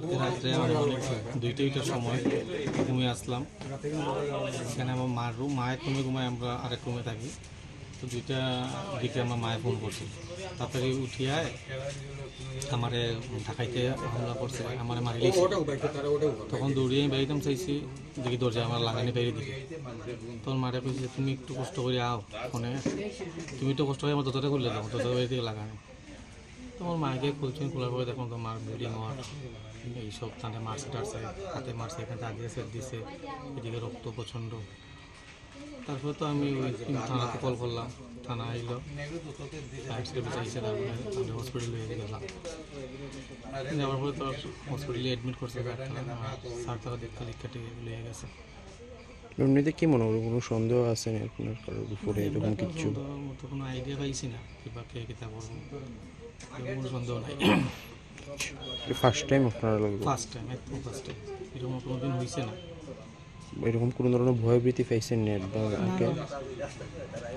কালকে রাত্রে আমার দুইটা দুইটার সময় ঘুমিয়ে আসলাম। সেখানে আমার মার রুম, মায়ের রুমে ঘুমায় আমরা আরেক রুমে থাকি। তো দুইটা দিকে আমার মায়ে ফোন করছে। তাড়াতাড়ি উঠিয়ায় আমারে ঢাকাইতে হামলা করছে, আমার মারি তখন দৌড়িয়ে আমি বেরিতাম চাইছি, দেখি দরজা আমার লাগানি বেরিয়ে দিকে তখন মারে কইছে, তুমি একটু কষ্ট করে আও ফোনে। তুমি একটু কষ্ট করে আমার দরজাটা খুলে দাও দরজা বেরিয়ে দিকে লাগানি। তোমার মাকে খুলছেন, খোলার পরে দেখুন তোমার ব্লিডিং হওয়ার এইসব তাতে মারছে, টারছে, হাতে মারছে, এখানে দাঁত দিয়ে দিছে এদিকে রক্ত প্রচণ্ড। তারপরে তো আমি ওই থানাতে কল করলাম, থানা ফায়ার সার্ভিস তারপরে হসপিটালে গেলাম। যাওয়ার পরে তো হসপিটালে অ্যাডমিট করছে স্যার তারা দেখতে লিখতে লিয়ে গেছে। এমনিতে কি মনে হলো কোনো সন্দেহ আছে না আপনার কারোর উপরে? এরকম কিচ্ছু সন্দেহ মতো কোনো আইডিয়া পাইছি না। কিবা কে কিতা করব কোনো সন্দেহ নাই। ফার্স্ট টাইম আপনারা লাগবে ফার্স্ট টাইম একদম ফার্স্ট টাইম এরকম কোনোদিন হয়েছে না। এরকম কোনো ধরনের ভয়ভীতি পাইছেন না বা আগে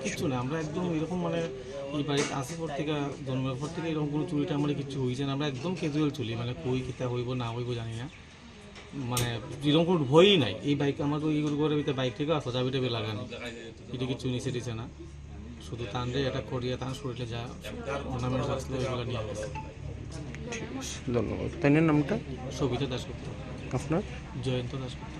কিচ্ছু না আমরা একদম এরকম মানে এই বাড়িতে আসে পর থেকে জন্মের পর থেকে এরকম কোনো চুরিটা আমার কিছু হয়েছে না। আমরা একদম ক্যাজুয়াল চলি মানে কই কিতা হইব না হইব জানি না। মানে যেরকম কোনো ভয়ই নাই। এই বাইক আমার তো ইগুলো করে ভিতরে বাইক থেকে আসো চাবি টাবি লাগানো। এটা কিছু নিচে দিছে না। শুধু তানরে এটা করিয়ে তার শরীরে যা অর্নামেন্টস আসলে ওইগুলো নিয়ে আসে। ধন্যবাদ। তাই নামটা? সবিতা দাসগুপ্ত আপনার? জয়ন্ত দাসগুপ্ত